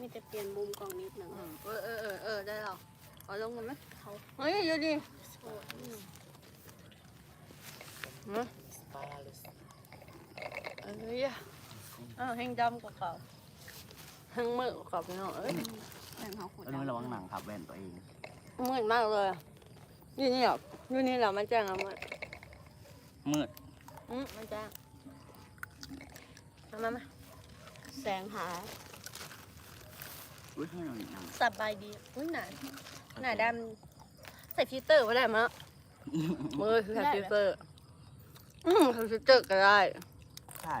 มีแต่เปลี่ยนมุมกล่องนิดหนึงอืมเออเออเออเออได้แล้วเอาลงกันไหมเขาเฮ้ยอยู่ดิโอ้อืมเอ้ยอ้าวแห้งดำกว่าเก่าแห้งมืดกว่าเก่าพี่น้องเอ้ยแบ่งเขาขุดแล้วนี่ระวังหนังขับแว่นตัวเองมืดมากเลยอะอยู่นี่เหรออยู่นี่เหรอมันแจ้งเอามืดมืดอืมมันแจ้งมามามาแสงหา อุ้ยให้เราหนังสบายดีอุ้ยหนาหนาดำใส่ฟิลเตอร์ไว้ได้มั้ยมือใส่ฟิลเตอร์อืมใส่ฟิลเตอร์ก็ได้ใช่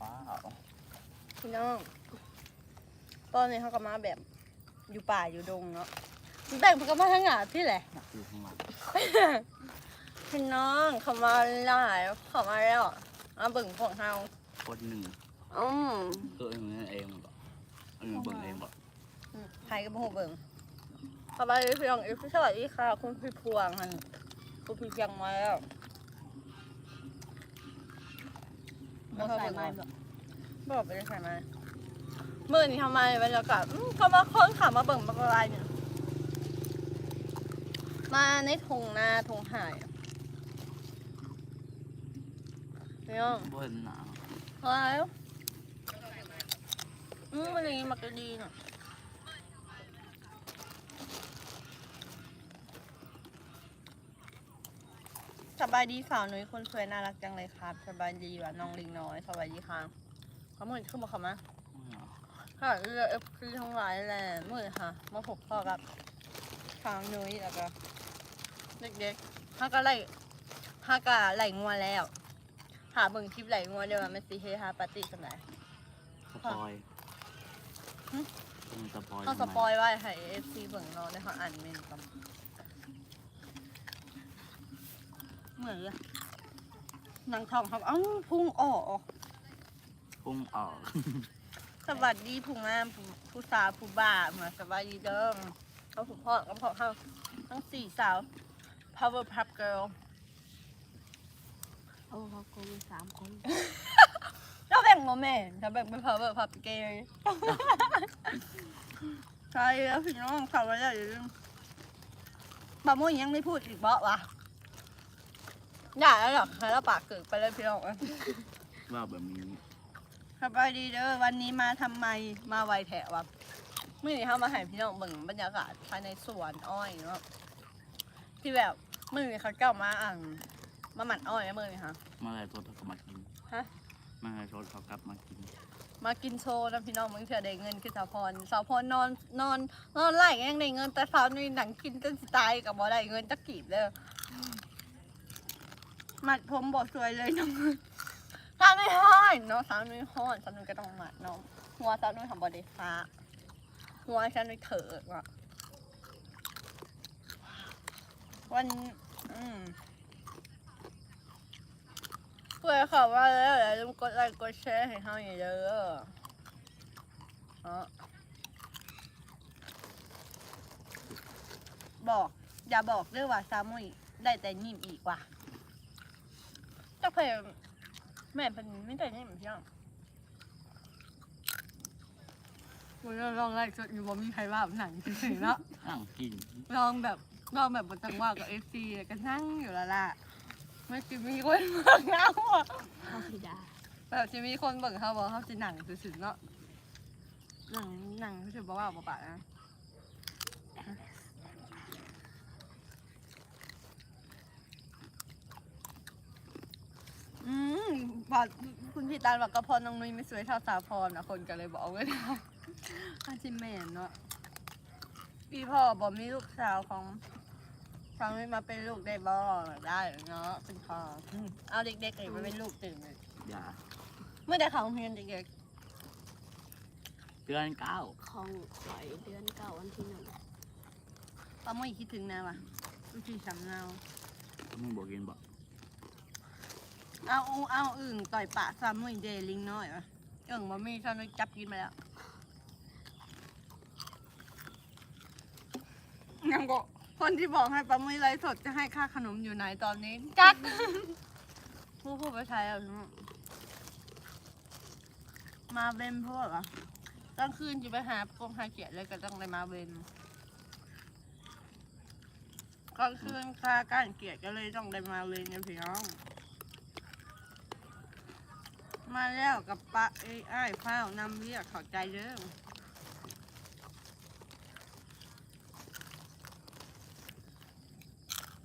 ว้าวพี่น้องตอนนี้เขาก็มาแบบอยู่ป่าอยู่ดงเนาะแบ่งมันก็มาทั้งหงาที่แหละ อยากอยู่ข้างหลังพี่น้องเขามาหลายเขามาแล้ว เอาเบิ่งพวกเฮาคนหนึ่งอืมตัวเองนั่นเองบอกอันนี้เบิ่งเองบอกใครก็บ่ฮู้เบิ่งสบายดีพี่น้องอีกสวัสดีค่ะ คุณพี่พวงหั่นคุณพี่เพียงมาแล้วเราใส่ไม้แบบบอกไปเลยใส่มามื่อนี้ทำไมบรรยากาศอืมเขามาค้นขามาเบิ่งบักอะไรเนี่ยมาในทงนาทงหายอะ พี่น้องเบิ่งหนังอะไรวะอืมมันอย่างนี้มันก็ดีเนาะสบายดีสาวนุ้ยคนสวยน่ารักจังเลยครับสบายดีว่ะน้องลิงน้อยสบายดีค่ะเขามื่อขึ้นมาค่ะมาค่ะเรือเอฟซีทั้งหลายแหละมื่อค่ะ มาพบพ่อกับสาวนุ้ยแล้วก็เด็กๆฮักก็ไล่ฮักก็ไหลงัวแล้ว หาเบิ่งคลิปไหลงัวเดี๋ยวมันไม่สิเฮฮาปาร์ตี้สมัยสปอยหึมันสปอยเขาสปอยไว้ให้เอฟซีเบิ่งเนาะในเขาอ่านเมนกันเหมือนเลยนางทองครับเอ้าพุ่งออกพุ่งออก สวัสดีผู้งามผู้ผู้สาวผู้บ่ามาสวัสดีเด้อเขาผู้พ่อกับพ่อเขาทั้งสี่สาว power pop girl โอ้เขาโกงมีสามคนเราแบ่งโมเมนต์เราแบ่งเป็น power pop girl ใช่แล้วพี่น้องเขาก็อย่าลืมบะมุ่ยยังไม่พูดอีกเบาะวะอย่าแล้วหรอกให้เราปากเกิดไปเลยพี่น้องว่าแบบนี้สบายดีเด้อวันนี้มาทำไมมาไวแถวะมื่อนี้เขามาให้พี่น้องเบิ่งบรรยากาศภายในสวนอ้อยเนาะที่แบบมื่อนี้เขาเจ้ามาอ่าง มาหมั่นอ้อยนะมื่อนี้ค่ะเมื่อไรโทษเขาก็มากินฮะเมื่อไรโทษเขากลับมากินมากินโชว์นะพี่น้องมึงเถื่อได้เงินคือสาวพรสาวพรนอนนอนนอนไล่ยังได้เงินแต่สาวนี่หนังกินจนสิตายกับบ่ได้เงินจักกีบเลยมัดผมบ่สวยเลยน้องสาวนุ้ยห้อนเนาะสาวนุ้ยห้อนสาวนุ้ยก็ต้องมัดเนาะหัวสาวนุ้ยทำบ่ได้ฟ้าหัวสาวนุ้ยเถิดว่ะวัน อืม เพื่อเขาว่าแล้วอย่าลืมกดไลค์กดแชร์ให้เฮาอย่าเด้อเนาะบอก อย่าบอกเรื่องว่าซามุยได้แต่นิ่มอีกว่ะจักเพมแม่เป็นไม่ได้นิ่มพี่น้องมันลองไล่สดอยู่บ่มีใครว่าหนังถึงเนาะนั่งกิน ลองแบบลองแบบบนจังหวะกับเอฟซีก็นั่งอยู่และล่ะ ไม่คิดมีคนเบิ่งเอาอะเขาพิดาแบบจะมีคนเบิ่งเขาบอกเขาจะหนังสุดๆเนาะหนังหนังสุดบอกว่าบอกปะนะอืมพอคุณพี่ตาลบอกก็พอน้องนุ้ยไม่สวยเท่าสาวพรนะคนก็เลยบอกว่าได้อาชิเมนเนาะพี่พ่อบอกมีลูกสาวของ ทางนี้มาเป็นลูกได้บ่ได้เนาะเป็นพ่ออืมเอาเด็กๆเลยมาเป็นลูกตื่นเลยอย่าเมื่อแต่เขาเพียนเด็กเดือนเก้าของปล่อยเดือนเก่าวันที่หนึ่งป้าไม่คิดถึงนะวะดูสิสำเนามึงบอกกินบอกเอาเอาอึ่งต่อยปากซ้ำไม่เดลิงน้อยวะอึ่งมันมีซ้ำจับกินมาแล้วยังบอก คนที่บอกให้ป้าไม่ไลฟ์สดจะให้ค่าขนมอยู่ไหนตอนนี้ จักผู้พูดไปใช้อะพี่น้องมาเบนเพราะว่ากลางคืนจะไปหากงหาเกียรติเลยก็ต้องได้มาเบนกลางคืนค่าก้านเกียรติก็เลยต้องได้มาเบนเนี่ยพี่น้อง มาแล้วกับปะไอ้ไอ้ายข้าวนำเรียกเขอใจเด้อ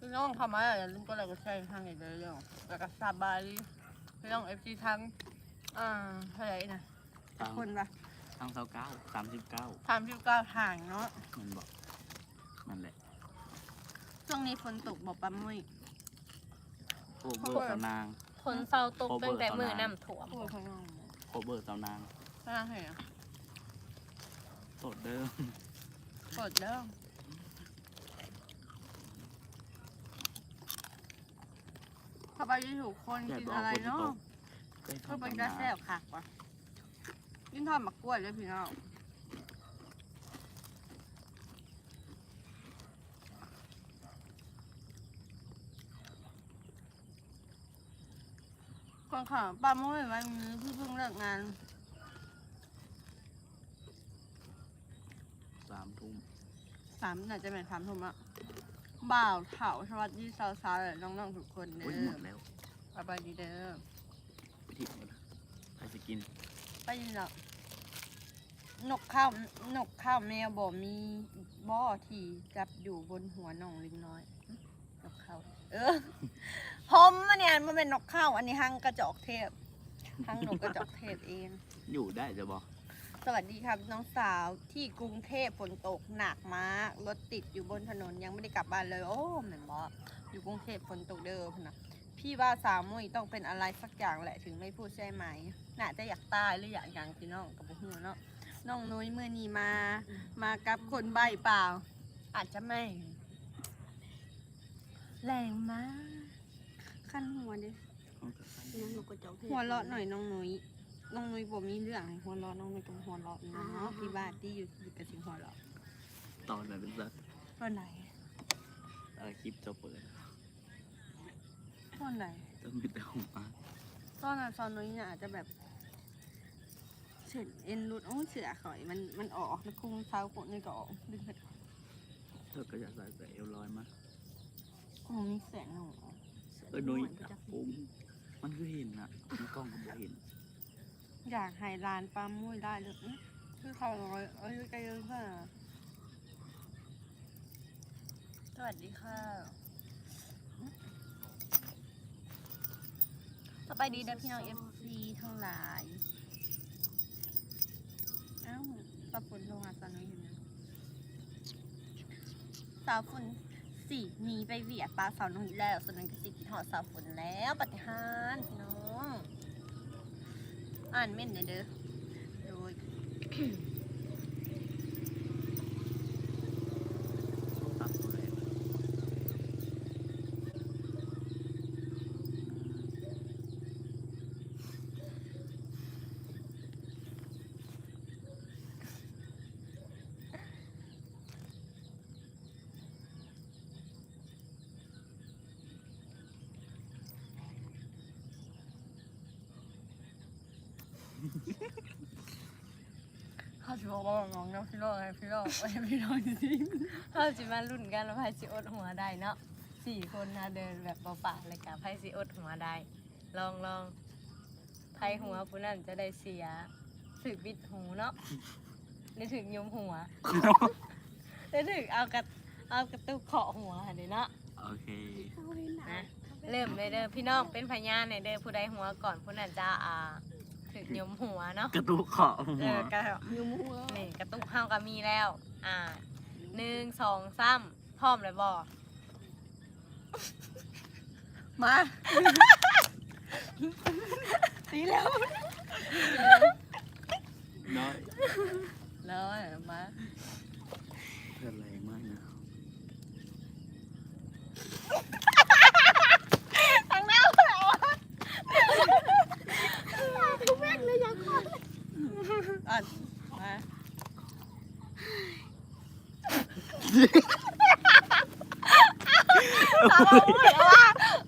พี่น้องทำไมอะอย่าลืมก็เลยก็ใช่ทางไหนเลยเรื่องแล้วก็สบายดีพี่น้องเอฟซีทั้งอ่าเท่าไหร่นะทางคนละทางเสาเก้าสามสิบเก้าทำพิวก้าวห่างเนาะมันบอกนั่นแหละช่วงนี้ฝนตกบอกปั๊มมุ้ยโคเบอร์สาวนางคนเศร้าตกตั้งแต่มือน้ำถ่วมพูดข้างนอกโคเบอร์สาวนางข้างนอกเห็นโสดเดิมกดเด้อ เข้าไปที่ถูกคนแดดกินบอกอะไรฝนจะเนาะตกได้ก็ทำเป็นตำกระนาแซบคักว่ะกินทอดมะกล้วยเลยพี่น้องก่อนค่ะป้าเมื่อวันนี้พี่เพิ่งเลิกงานสามทุ่มสามน่าจะเป็นสามทุ่มละ บ่าวเถาสวัสดีสาวๆและน้องๆทุกคนเด้โอ้ยอหมดแล้วสบายดีเด้อไปทิ้งหมดแล้วใครจะกินไปยินแล้วนกข้าวนกข้าวแมวบ่มีบ่อที่จับอยู่บนหัวน้องลิงน้อยหึนกข้าวเออผมอันเนี่ยมันเป็นนกข้าวอันนี้หังกระจอกเทพหังนกกระจอกเทพเอง อยู่ได้จะบอก สวัสดีครับน้องสาวที่กรุงเทพฝนตกหนักมากรถติดอยู่บนถนนยังไม่ได้กลับบ้านเลยโอ้เหมือนบอกอยู่กรุงเทพฝนตกเด้อพะนะพี่ว่าสาวมุ้ยต้องเป็นอะไรสักอย่างแหละถึงไม่พูดใช่ไหมน่าจะอยากตายหรืออยากอย่างพี่น้องกับพวกเราเนาะน้องนุ้ยเมื่อนี้มา มากับคนใบเปล่า อาจจะไม่ แรงมากขั้นหัวดิเอากระสันยังอยู่กระจกทพหัวเราะหน่อยน้องนุ้ย น้องนุ้ยบ่มีเรื่องให้หัวเราะน้องนุ้ยต้องหัวเราะเนาะพี่บ้านที่อยู่ที่กระสิงหัวเราะตอนนั้นเป็นสักวันไหนเออคลิปจะเปิดวันไหนต้องมีแต่หัวตอนนั้นตอนนุ้ยเนี่ยอาจจะแบบเส้นเอ็นรุดโอ้ยเสือข่อยมันมันออกแล้วคุงเท้าคนนี่ก็ออกดึงไปเธอก็อยากใส่แต่เอวลอยมาโอ้มีแสงหนูเออนุ้ยจับปุ้มมันก็เห็นอะในกล้องก็บ่เห็น อยากให้ร้านปลามุ้ยได้เลยอื้อคือเขาน้อยเอ้ยไกลเยอะค่ะสวัสดีค่ะสบายดีนะพี่น้องเอฟซีทั้งหลายเอ้าปลาฝนโทรหาสาวน้อยอยู่นะสาวฝนสี่หนีไปเวียดปลาสาวน้อยแล้วสาวน้อยก็สิกินหอดสาวฝนแล้วปฏิหารพี่น้อง อ่านเม่นเด้อโดย เขาจะบอกว่าน้องน้องพี่โลกไงพี่โลกไอ้พี่โลกจริงเขาจิมารุ่นกันแล้วไพ่สิอดหัวได้เนาะสี่คนนะเดินแบบเปล่าๆเลยกับไพ่สิอดหัวได้ ลองลองไพ่หัวผู้นั้นจะได้เสียสึกบิดหูเนาะได้ถึงยุมหัวได้ถึงเอากระเอากระตุกเคาะหัวหันเนาะโอเคนะเริ่มเลยเด้อพี่น้องเป็นพยานในเด้อผู้ใดหัวก่อนผู้นั้นจะอ่า ถึงยมหัวเนาะกระตุกเขอหัเอวอกระยูมูเหรอนี่กระตุกเฮาก็มีแล้ว อ่าหนึ่งสองสามพร้อมเลยบ่มาตีแล้วน้อยแล้วมาเพื่อนแรงมากนะ ทางแล้วแล้วทุกแม่งเลยยังคอนอะมา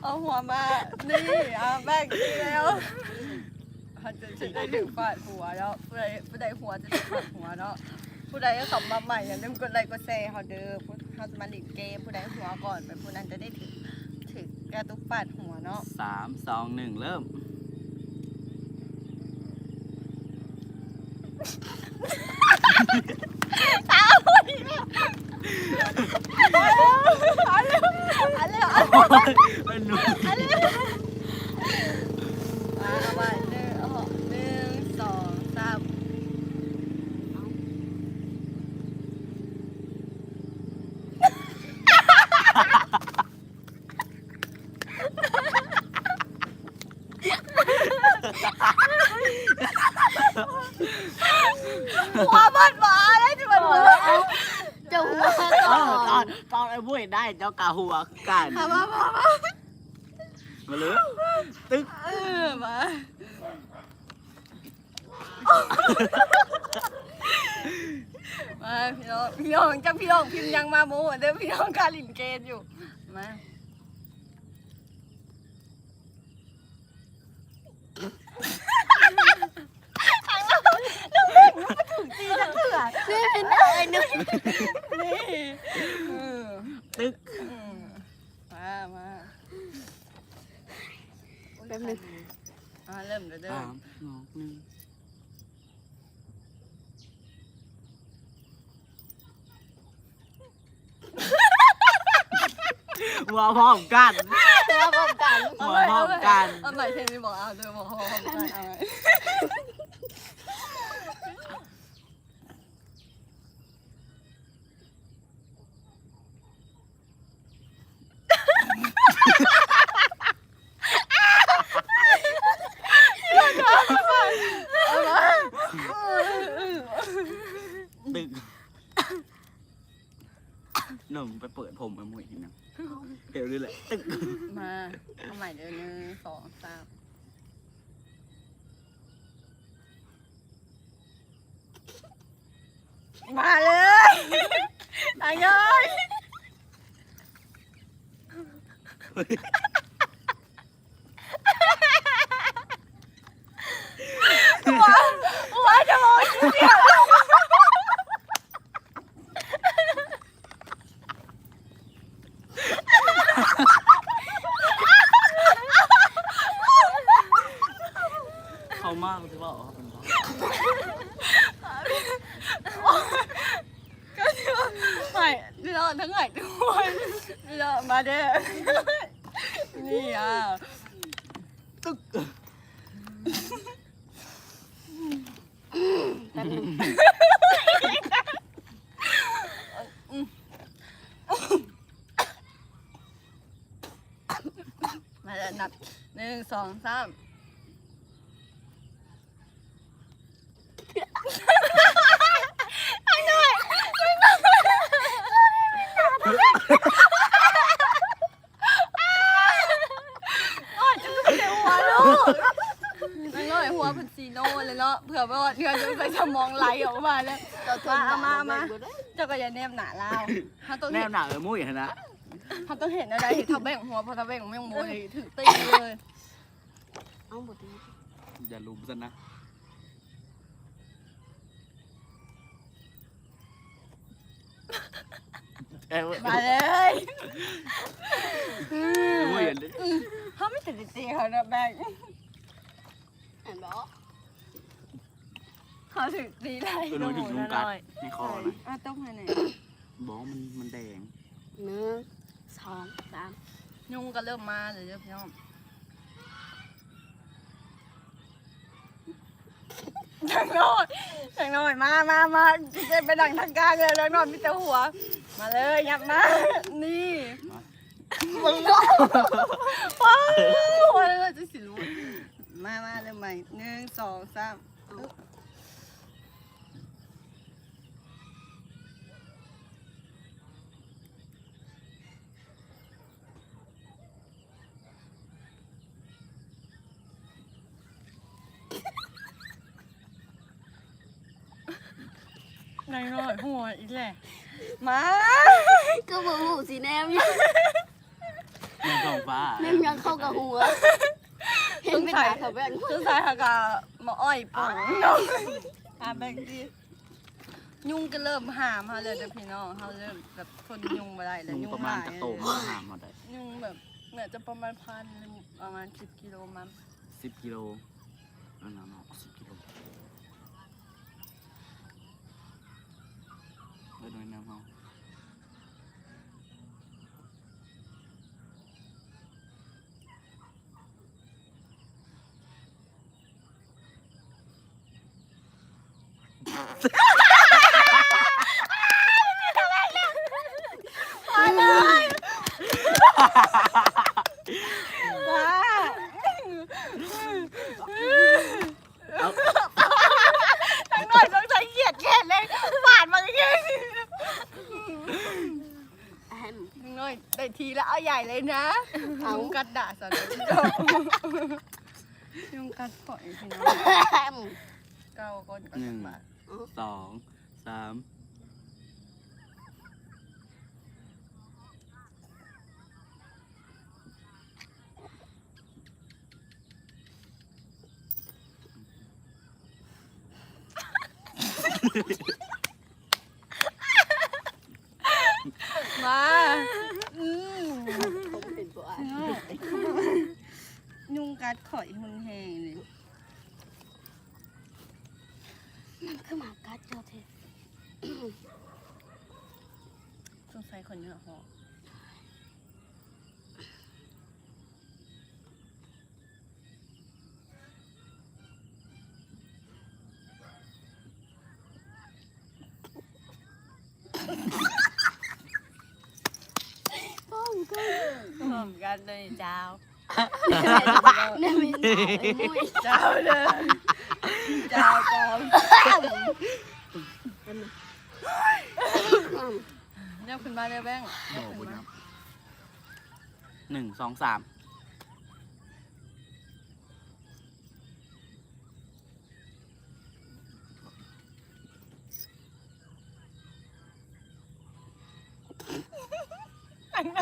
เอาหัวมา นี่อะแบ่งทีแล้วเขาจะจะ ได้ถึงฟาดหัวแล้วผู้ใดผู้ใดหัวจะถึงฟาดหัวเนาะผู้ใดก็ขับมาใหม่อย่าลืมกดไลค์กดแชร์เขาเด้อผู้เขาจะมาหลีกเกมผู้ใดหัวก่อนเป็นผู้นั้นจะได้ถึงถึงกระตุกฟาดหัวเนาะสามสองหนึ่งเริ่มอันเร็วเป็นหนูอันเร็วมาเอาไปหนึ่งเอาหนึ่งสองสาม หัวมันหมาได้ที่มันหัว จะหัว เออต อนตอนไอ้บุ้ยได้เจ้ากาหัวกันมามามามามาเลยตึ๊กเออมามาพี่น้องพี่น้องจะพี่น้องพิมพ์ยังมาโมเหมือนเดิมพี่น้องการลินเกนอยู่มา ตีทั้งเถื่อนี่เป็นอะไรนึกนี่เออตึ๊กอืมมามาแป๊บนึงอ่าเริ่มเลยเด้อสามสองหนึ่งหัวพร้อมกันตัวป้องกันหัวพร้อมกันเอาใหม่เพลงนี้บอกเอาเดิมบอกพร้อมกันเอาใหม่เอามา ตึ๊ก หนึ่งไปเปิดผมไปหมวยนะเดี๋ยวนี่แหละตึ๊กมาเอาใหม่เดี๋ยวหนึ่งสองสามมาเลยตายเลยหัวหัวจะมองชิ้นเดียว เขามากที่ว่าอ๋อเป็นบ้าก็คือไม่เราทั้งหลายทุกคนเรามาเด้อนี่อะตึ๊กมาเด้อนับหนึ่งสองสามโอ้ยจะไม่ได้หัวลูกมันง่อยหัวเป็นซีโน่เลยเนาะเผื่อว่าเพื่อนจะไป สมองไหลออกมาแล้วตัวมาเอามาเอามาเจ้าก็อย่าแนบหนาเล่าเขาต้องแนเห็วนหนาเออมุ้ยนะเขาต้องเห็นอะไรเห็นทับแบ่งหัวพอทับแบ่งแม่งโมยถึงตีเลยเอาหมดนี้อย่าลุมซะนะเอ้ยมาเลยมุ้ยอย่าเลยเขาไม่ติดตีเขานะแบ่ง เห็นบ่ เขาถึงตีได้เออหนูถึงยุงกัดในคอนะอะต้องให้ไหนบอกมันมันแดงหนึ่งสองสามยุงก็เริ่มมาเลยเริ่มย่อมทางโน้อยทางโน้อยมามามาจะไปดังทางกลางเลยแล้วนอนมีแต่หัว มาเลยยับมานี่มึงก็ว้าวหัวเลยจะสิรู้มามาเริ่มใหม่หนึ่งสองสาม นายน้อยหัวอีกแหละมาก็บ่หูสีแนมอยู่มันก็ท้องฟ้าแม่งยังเข้ากับหัวเห็นเป็นหมาเขาแบ่งคือสายหากาหมออ้อยป่องน้องหาแบงดียุงก็เริ่มหามเฮาเลยเด้อพี่น้องเฮาเริ่มแบบทนยุงบ่ได้แล้วยุงยุงประมาณหลยกระโตมาหามมาได้ยุงแบบเหมือนจะประมาณพันหนึ่งประมาณ10กิโลมั้งสิบกิโลนั่นน่ะเนาะสิบกิโล เออหน่วยน้ำเฮา ว้า เอา ทั้งหน่อยต้องใช้เหยียดแขนเลยปาดมาอย่างเงี้ย แอม ทั้งหน่อยได้ทีแล้วเอาใหญ่เลยนะ เอา ยุงกัดด่าสันเลยยุงกั ดปล่อยพี่น้องเก้าก้นก็หนึ่งบาทสองสามมาอืม ผมเป็นบัว ยุง กัดข่อยหุนแหงเลยมันคือหมากัดเจ้าเทสงสัยคนเยอะหอพร้อมกันเลยเจ้า เนี่ยมีหมาไอ้มุ้ยเจ้าเลยเจ้าเจ้าอืมเนี่ยขึ้นมาเลยแบงค์บอกบุญครับหนึ่งสองสาม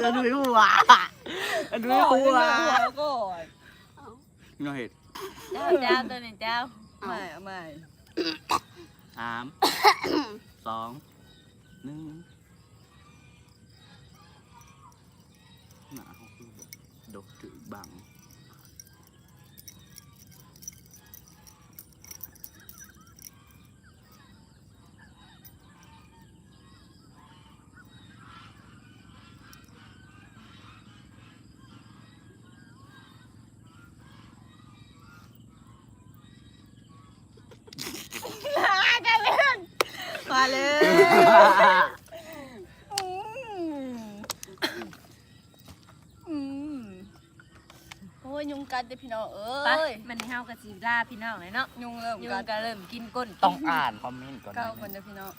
จะดูหัวจะดูโอ้หัยวหัวก่อนเงาเห็ดเจ้าเจ้าตัวนี้เจ้าไม่ไม่สามสองหนึ่งหนาเขาคือแบบดกถือบัง ยยุงกัดเด้อพี่น้องเอ้ไปยมันเฮากับสีลาพี่น้องเลยเนาะยุงเริ่มยุงกัดก็เริ่มกินก้นต้องอ่านคอมเมนต์ก่อนเก้านะคนเด้อพี่น้อง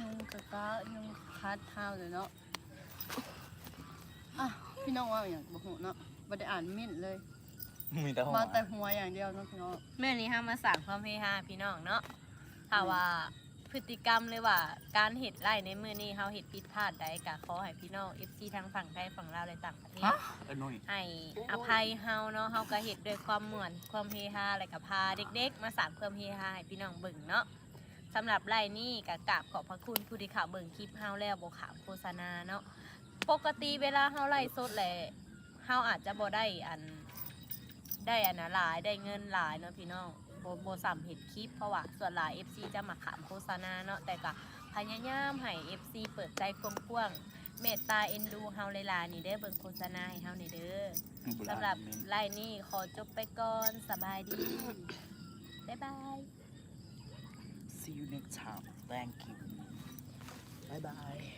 ยุงกะกะยุงคัดเท้าเลยเนาะอะพี่น้องว่าอย่างบ่ฮู้เนาะบ่ได้อ่านเม่นเลย มีแต่หัวมาแต่หัวอย่างเดียวเนาะพี่น้องเมื่อนี้เฮามาสั่งความเฮฮาพี่น้องเนาะถ้าว่า พฤติกรรมเลยว่า การเห็ดไร่ในมือนี้เฮาเห็ดผิดพลาดใดก็ขอให้พี่น้อง FC ทางฝั่งไทยฝั่งลาวและต่างประเทศเอ้ยนุ้ยให้อภัยเฮาเนาะเฮาก็เฮ็ดด้วยความม่วนความเฮฮาแล้วก็พาเด็กๆ มาสร้างความเฮฮาให้พี่น้องเบิ่งเนาะสำหรับไล่นี้ก็กราบขอบพระคุณผู้ที่เข้าเบิ่งคลิปเฮาแล้วบ่ขามโฆษณาเนาะปกติเวลาเฮาไล่สดแหละเฮาอาจจะบ่ได้อันได้อันนะหลายได้เงินหลายเนาะพี่น้อง บ่บ่สำเห็ดคลิปเพราะว่าส่วนหลาย FC จะมาขามโฆษณาเนาะแต่ก็พยายามให้ FC เปิดใจกว้างๆเมตตาเอ็นดูเฮาหลายๆนี่เด้อเบิ่งโฆษณาให้เฮานี่เด้อสำหรับไลน์นี้ขอจบไปก่อนสบายดี บ๊ายบาย See you next time thank you bye bye